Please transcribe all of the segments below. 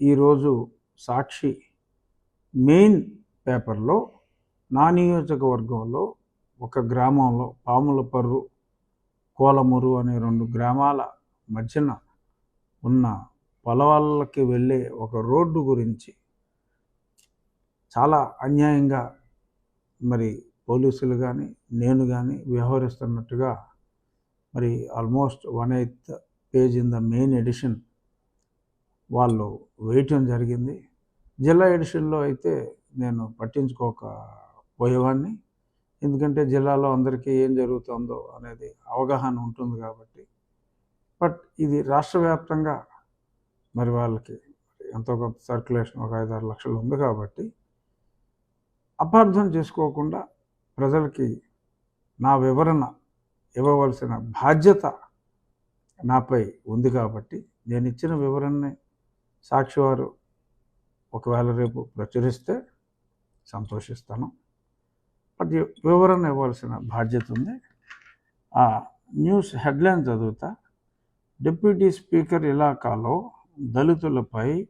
ఈరోజు సాక్షి మెయిన్ పేపర్లో నా నియోజకవర్గంలో ఒక గ్రామంలో పాములపర్రు కోలమురు అనే రెండు గ్రామాల మధ్యన ఉన్న పొలవాళ్ళకి వెళ్ళే ఒక రోడ్డు గురించి చాలా అన్యాయంగా మరి పోలీసులు కానీ నేను కానీ వ్యవహరిస్తున్నట్టుగా మరి almost one eighth page in the main edition వాళ్ళు వేయటం జరిగింది. జిల్లా ఎడిషన్లో అయితే నేను పట్టించుకోక పోయేవాడిని. ఎందుకంటే జిల్లాలో అందరికీ ఏం జరుగుతుందో అనేది అవగాహన ఉంటుంది కాబట్టి. బట్ ఇది రాష్ట్ర వ్యాప్తంగా మరి వాళ్ళకి ఎంతో కొంత సర్క్యులేషన్ ఒక ఐదారు లక్షలు ఉంది కాబట్టి అపార్థం చేసుకోకుండా ప్రజలకి నా వివరణ ఇవ్వవలసిన బాధ్యత నాపై ఉంది కాబట్టి నేను ఇచ్చిన వివరణని సాక్షి వారు ఒకవేళ రేపు ప్రచురిస్తే సంతోషిస్తాను. అది వివరణ ఇవ్వాల్సిన బాధ్యత ఉంది. ఆ న్యూస్ హెడ్లైన్ చదువుతా. డిప్యూటీ స్పీకర్ ఇలాకాలో దళితులపై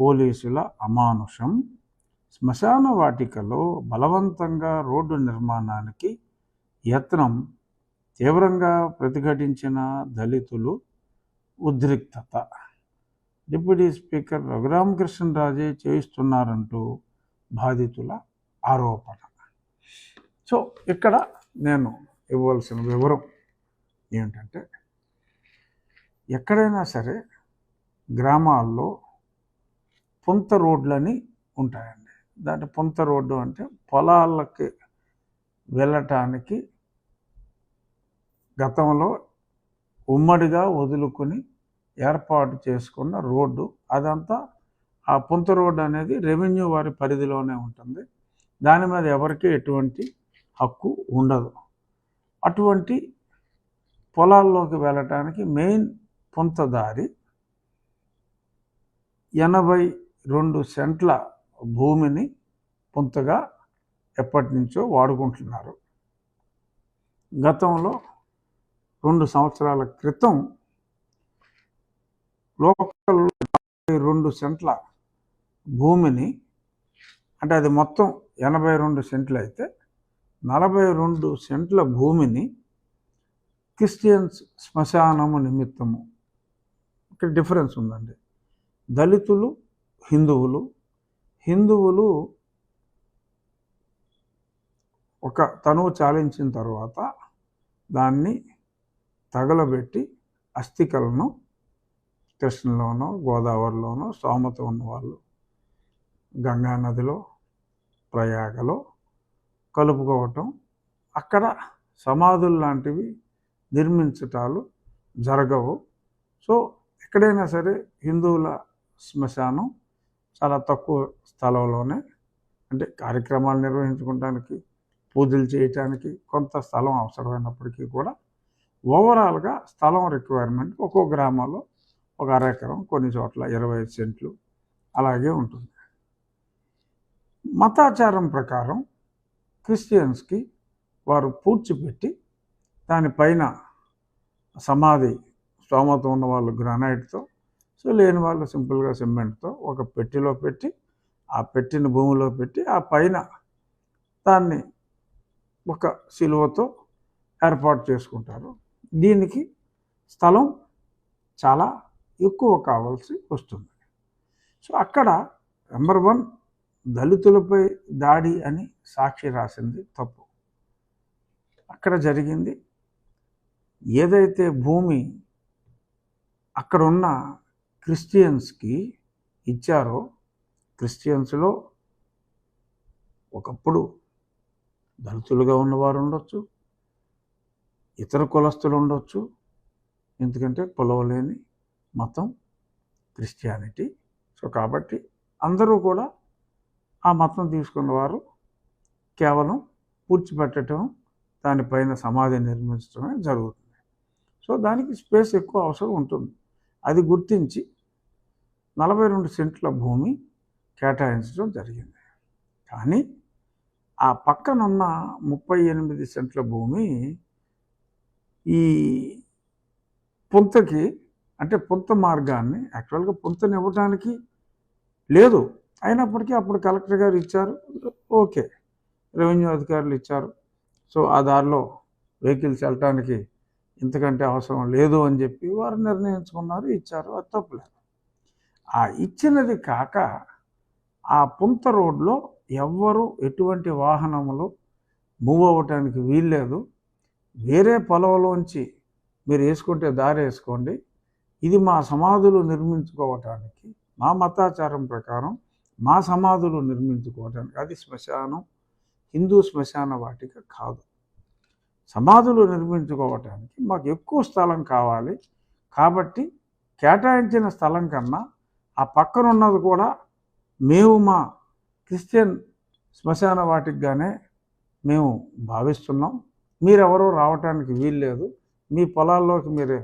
పోలీసుల అమానుషం. శ్మశాన వాటికలో బలవంతంగా రోడ్డు నిర్మాణానికి యత్నం తీవ్రంగా ప్రతిఘటించిన దళితులు ఉద్రిక్తత. డిప్యూటీ స్పీకర్ రఘురామకృష్ణరాజే చేయిస్తున్నారంటూ బాధితుల ఆరోపణ. సో ఇక్కడ నేను ఇవ్వాల్సిన వివరం ఏంటంటే ఎక్కడైనా సరే గ్రామాల్లో పుంత రోడ్లని ఉంటాయండి. దాని పుంత రోడ్డు అంటే పొలాలకి వెళ్ళటానికి గతంలో ఉమ్మడిగా వదులుకొని ఏర్పాటు చేసుకున్న రోడ్డు. అదంతా ఆ పుంత రోడ్డు అనేది రెవెన్యూ వారి పరిధిలోనే ఉంటుంది. దాని మీద ఎవరికి ఎటువంటి హక్కు ఉండదు. అటువంటి పొలాల్లోకి వెళ్ళటానికి మెయిన్ పుంత దారి ఎనభై రెండు సెంట్ల భూమిని పుంతగా ఎప్పటి నుంచో వాడుకుంటున్నారు. గతంలో రెండు సంవత్సరాల క్రితం లోకల్ రెండు సెంట్ల భూమిని అంటే అది మొత్తం ఎనభై రెండు సెంట్లు అయితే నలభై రెండు సెంట్ల భూమిని క్రిస్టియన్స్ శ్మశానము నిమిత్తము. ఇక్కడ డిఫరెన్స్ ఉందండి. దళితులు హిందువులు హిందువులు ఒక తనువు చాలించిన తర్వాత దాన్ని తగలబెట్టి అస్థికలను కృష్ణలోనో గోదావరిలోనో స్తోమత ఉన్నవాళ్ళు. గంగా నదిలో ప్రయాగలో కలుపుకోవటం అక్కడ సమాధులు లాంటివి నిర్మించటాలు జరగవు. సో ఎక్కడైనా సరే హిందువుల శ్మశానం చాలా తక్కువ స్థలంలోనే అంటే కార్యక్రమాలు నిర్వహించుకోవడానికి పూజలు చేయటానికి కొంత స్థలం అవసరమైనప్పటికీ కూడా ఓవరాల్గా స్థలం రిక్వైర్మెంట్ ఒక్కో గ్రామంలో ఒక అరెకరం కొన్ని చోట్ల ఇరవై ఐదు సెంట్లు అలాగే ఉంటుంది. మతాచారం ప్రకారం క్రిస్టియన్స్కి వారు పూడ్చిపెట్టి దానిపైన సమాధి స్తోమత ఉన్న వాళ్ళు గ్రానైట్తో సో లేని వాళ్ళు సింపుల్గా సిమెంట్తో ఒక పెట్టెలో పెట్టి ఆ పెట్టిన భూమిలో పెట్టి ఆ పైన దాన్ని ఒక సిలువతో ఏర్పాటు చేసుకుంటారు. దీనికి స్థలం చాలా ఎక్కువ కావాల్సి వస్తుంది. సో అక్కడ నెంబర్ వన్ దళితులపై దాడి అని సాక్షి రాసింది తప్పు. అక్కడ జరిగింది. ఏదైతే భూమి అక్కడున్న క్రిస్టియన్స్కి ఇచ్చారో క్రిస్టియన్స్లో ఒకప్పుడు దళితులుగా ఉన్నవారు ఉండొచ్చు ఇతర కులస్తులు ఉండొచ్చు ఎందుకంటే కొలవలేని మతం క్రిస్టియానిటీ. సో కాబట్టి అందరూ కూడా ఆ మతం తీసుకున్నవారు కేవలం పూడ్చిపెట్టడం దానిపైన సమాధి నిర్మించడమే జరుగుతుంది. సో దానికి స్పేస్ ఎక్కువ అవసరం ఉంటుంది. అది గుర్తించి నలభై రెండు సెంట్ల భూమి కేటాయించడం జరిగింది. కానీ ఆ పక్కనున్న ముప్పై ఎనిమిది సెంట్ల భూమి ఈ పుంతకి అంటే పుంత మార్గాన్ని యాక్చువల్గా పుంతని ఇవ్వడానికి లేదు. అయినప్పటికీ అప్పుడు కలెక్టర్ గారు ఇచ్చారు. ఓకే. రెవెన్యూ అధికారులు ఇచ్చారు. సో ఆ దారిలో వెహికల్స్ వెళ్ళటానికి ఇంతకంటే అవసరం లేదు అని చెప్పి వారు నిర్ణయించుకున్నారు ఇచ్చారు. అది తప్పులేదు ఆ ఇచ్చినది కాక ఆ పుంత రోడ్లో ఎవ్వరు ఎటువంటి వాహనములు మూవ్ అవ్వటానికి వీల్లేదు. వేరే పొలంలోంచి మీరు వేసుకుంటే దారి వేసుకోండి. ఇది మా సమాధులు నిర్మించుకోవటానికి మా మతాచారం ప్రకారం మా సమాధులు నిర్మించుకోవటానికి అది శ్మశానం హిందూ శ్మశాన వాటిక కాదు. సమాధులు నిర్మించుకోవటానికి మాకు ఎక్కువ స్థలం కావాలి. కాబట్టి కేటాయించిన స్థలం కన్నా ఆ పక్కన ఉన్నది కూడా మేము మా క్రిస్టియన్ శ్మశాన వాటికిగానే మేము భావిస్తున్నాం. మీరెవరూ రావటానికి వీల్లేదు. మీ పొలాల్లోకి మీరు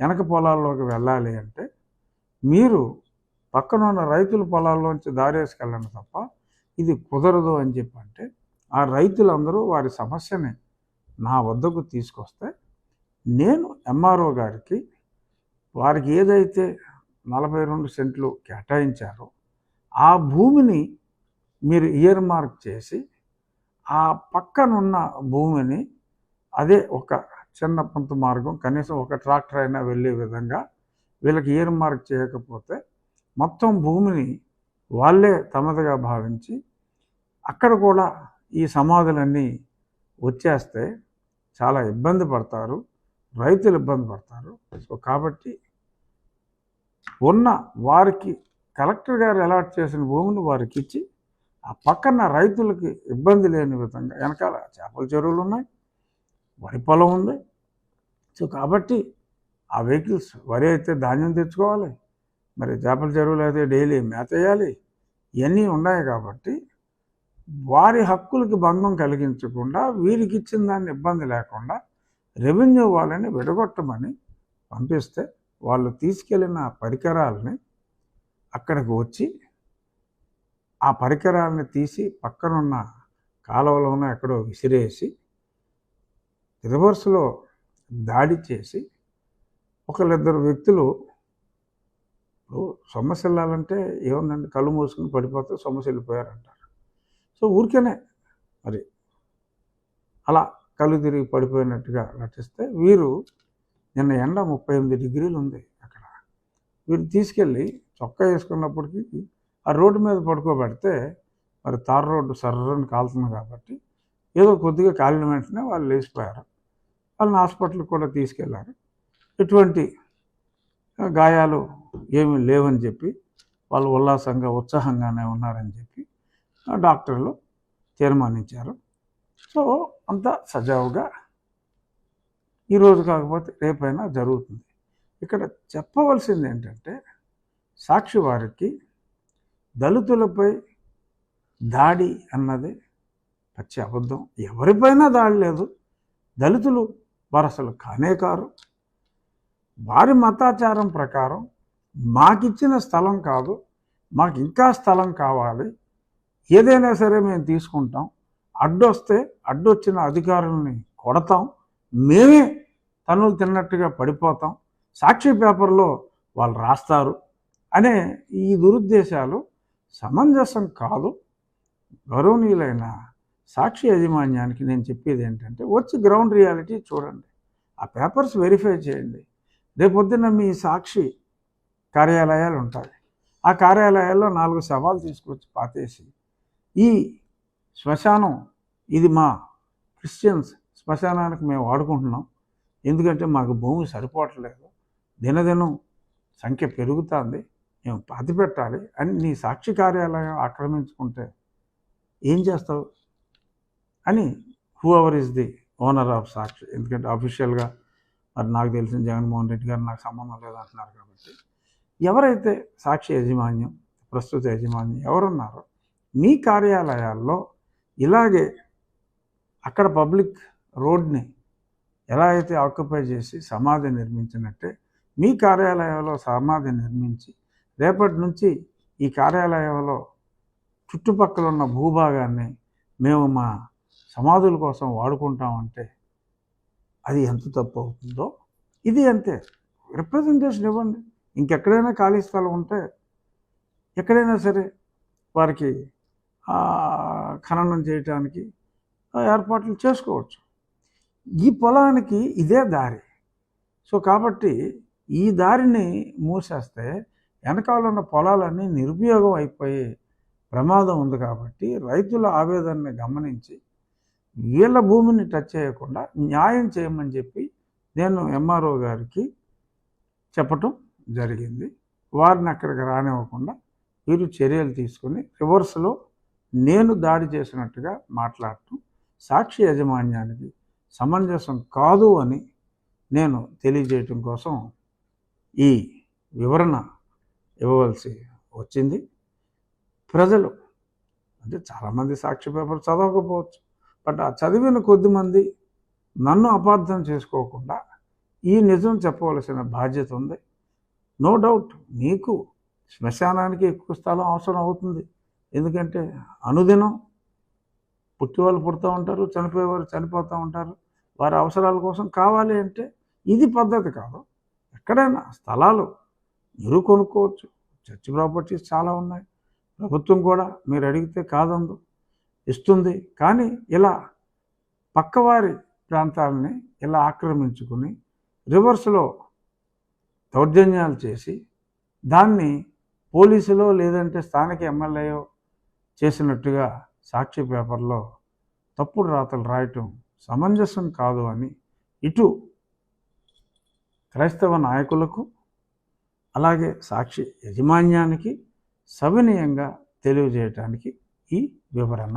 వెనక పొలాల్లోకి వెళ్ళాలి అంటే మీరు పక్కన ఉన్న రైతుల పొలాల్లోంచి దారేసుకెళ్ళండి తప్ప ఇది కుదరదు అని చెప్పి అంటే ఆ రైతులందరూ వారి సమస్యని నా వద్దకు తీసుకొస్తే నేను ఎంఆర్ఓ గారికి వారికి ఏదైతే నలభై రెండు సెంట్లు కేటాయించారో ఆ భూమిని మీరు ఇయర్ మార్క్ చేసి ఆ పక్కనున్న భూమిని అదే ఒక చిన్న పంత మార్గం కనీసం ఒక ట్రాక్టర్ అయినా వెళ్ళే విధంగా వీళ్ళకి ఇయర్ మార్క్ చేయకపోతే మొత్తం భూమిని వాళ్ళే తమదిగా భావించి అక్కడ కూడా ఈ సమాధులన్నీ వచ్చేస్తే చాలా ఇబ్బంది పడతారు రైతులు ఇబ్బంది పడతారు. సో కాబట్టి ఉన్న వారికి కలెక్టర్ గారు అలాట్ చేసిన భూమిని వారికి ఇచ్చి ఆ పక్కన రైతులకి ఇబ్బంది లేని విధంగా వెనకాల చేపల చెరువులు ఉన్నాయి. వరి పొలం ఉంది. సో కాబట్టి ఆ వెహికల్స్ వరి అయితే ధాన్యం తెచ్చుకోవాలి. మరి చేపల చెరువులు అయితే డైలీ మేత వేయాలి. ఇవన్నీ ఉన్నాయి కాబట్టి వారి హక్కులకి భంగం కలిగించకుండా వీరికి ఇచ్చిన దాన్ని ఇబ్బంది లేకుండా రెవెన్యూ వాళ్ళని విడగొట్టమని పంపిస్తే వాళ్ళు తీసుకెళ్ళిన పరికరాలని అక్కడికి వచ్చి ఆ పరికరాలని తీసి పక్కనున్న కాలువలోనే ఎక్కడో విసిరేసి రివర్స్లో దాడి చేసి ఒకళ్ళిద్దరు వ్యక్తులు ఇప్పుడు సొమ్మసి వెళ్ళాలంటే ఏముందండి? కళ్ళు మూసుకుని పడిపోతే సొమ్మసి వెళ్ళిపోయారంటారు సో ఊరికేనే మరి అలా కళ్ళు తిరిగి పడిపోయినట్టుగా నటిస్తే వీరు నిన్న ఎండ ముప్పై ఎనిమిది డిగ్రీలు ఉంది అక్కడ. వీరు తీసుకెళ్ళి చొక్కా వేసుకున్నప్పటికీ ఆ రోడ్డు మీద పడుకోబెడితే మరి తార్ రోడ్డు సర్రని కాలుతుంది కాబట్టి ఏదో కొద్దిగా కాలిన వెంటనే వాళ్ళు లేచిపోయారు. వాళ్ళని హాస్పిటల్కి కూడా తీసుకెళ్ళారు. ఎటువంటి గాయాలు ఏమీ లేవని చెప్పి వాళ్ళు ఉల్లాసంగా ఉత్సాహంగానే ఉన్నారని చెప్పి డాక్టర్లు తీర్మానించారు. సో అంతా సజావుగా ఈరోజు కాకపోతే రేపైనా జరుగుతుంది. ఇక్కడ చెప్పవలసింది ఏంటంటే సాక్షి వారికి దళితులపై దాడి అన్నది పచ్చి అబద్ధం. ఎవరిపైనా దాడి లేదు. దళితులు వారు అసలు కానే కారు. వారి మతాచారం ప్రకారం మాకిచ్చిన స్థలం కాదు మాకు ఇంకా స్థలం కావాలి. ఏదైనా సరే మేము తీసుకుంటాం. అడ్డొస్తే అడ్డొచ్చిన అధికారులని కొడతాం. మేమే తనులు తిన్నట్టుగా పడిపోతాం. సాక్షి పేపర్లో వాళ్ళు రాస్తారు అనే ఈ దురుద్దేశాలు సమంజసం కాదు. గౌరవనీయులైన సాక్షి యాజమాన్యానికి నేను చెప్పేది ఏంటంటే వచ్చి గ్రౌండ్ రియాలిటీ చూడండి. ఆ పేపర్స్ వెరిఫై చేయండి. రేపొద్దున మీ సాక్షి కార్యాలయాలు ఉంటాయి. ఆ కార్యాలయాల్లో నాలుగు సవాలు తీసుకొచ్చి పాతేసి ఈ శ్మశానం ఇది మా క్రిస్టియన్స్ శ్మశానానికి మేము వాడుకుంటున్నాం. ఎందుకంటే మాకు భూమి సరిపోవట్లేదు. దినదినం సంఖ్య పెరుగుతుంది. మేము పాతి పెట్టాలి అని నీ సాక్షి కార్యాలయం ఆక్రమించుకుంటే ఏం చేస్తావు? అని whoever is the owner of Sakshi ఎందుకంటే అఫీషియల్గా మరి నాకు తెలిసిన జగన్మోహన్ రెడ్డి గారు నాకు సంబంధం లేదు అంటున్నారు కాబట్టి ఎవరైతే సాక్షి యాజమాన్యం ప్రస్తుత యాజమాన్యం ఎవరున్నారో మీ కార్యాలయాల్లో ఇలాగే అక్కడ పబ్లిక్ రోడ్ని ఎలా అయితే ఆక్యుపై చేసి సమాధి నిర్మించినట్టే మీ కార్యాలయంలో సమాధి నిర్మించి రేపటి నుంచి ఈ కార్యాలయంలో చుట్టుపక్కల ఉన్న భూభాగాన్ని మేము మా సమాధుల కోసం వాడుకుంటామంటే అది ఎంత తప్పు అవుతుందో? ఇది అంతే. రిప్రజెంటేషన్ ఇవ్వండి. ఇంకెక్కడైనా ఖాళీ స్థలం ఉంటే ఎక్కడైనా సరే వారికి ఖననం చేయటానికి ఏర్పాట్లు చేసుకోవచ్చు. ఈ పొలానికి ఇదే దారి. సో కాబట్టి ఈ దారిని మూసేస్తే వెనకాల ఉన్న పొలాలన్నీ నిరుపయోగం అయిపోయే ప్రమాదం ఉంది కాబట్టి రైతుల ఆవేదనని గమనించి వీళ్ళ భూమిని టచ్ చేయకుండా న్యాయం చేయమని చెప్పి నేను ఎంఆర్ఓ గారికి చెప్పటం జరిగింది. వారిని అక్కడికి రానివ్వకుండా వీరు చర్యలు తీసుకుని రివర్స్లో నేను దాడి చేసినట్టుగా మాట్లాడటం సాక్షి యాజమాన్యానికి సమంజసం కాదు అని నేను తెలియజేయటం కోసం ఈ వివరణ ఇవ్వవలసి వచ్చింది. ప్రజలు అంటే చాలామంది సాక్షి పేపర్ చదవకపోవచ్చు. బట్ ఆ చదివిన కొద్దిమంది నన్ను అపార్థం చేసుకోకుండా ఈ నిజం చెప్పవలసిన బాధ్యత ఉంది. నో డౌట్ మీకు శ్మశానానికి ఎక్కువ స్థలం అవసరం అవుతుంది. ఎందుకంటే అనుదినం పుట్టివాళ్ళు పుడుతూ ఉంటారు చనిపోయేవారు చనిపోతూ ఉంటారు. వారి అవసరాల కోసం కావాలి అంటే ఇది పద్ధతి కాదు. ఎక్కడైనా స్థలాలు మీరు కొనుక్కోవచ్చు. చర్చ్ ప్రాపర్టీస్ చాలా ఉన్నాయి. ప్రభుత్వం కూడా మీరు అడిగితే కాదందు. ఇస్తుంది. కానీ ఇలా పక్కవారి ప్రాంతాలని ఇలా ఆక్రమించుకుని రివర్స్లో దౌర్జన్యాలు చేసి దాన్ని పోలీసులో లేదంటే స్థానిక ఎమ్మెల్యేయో చేసినట్టుగా సాక్షి పేపర్లో తప్పుడు రాతలు రాయటం సమంజసం కాదు అని ఇటు క్రైస్తవ నాయకులకు అలాగే సాక్షి యజమాన్యానికి సవినయంగా తెలియజేయటానికి ఈ వివరణ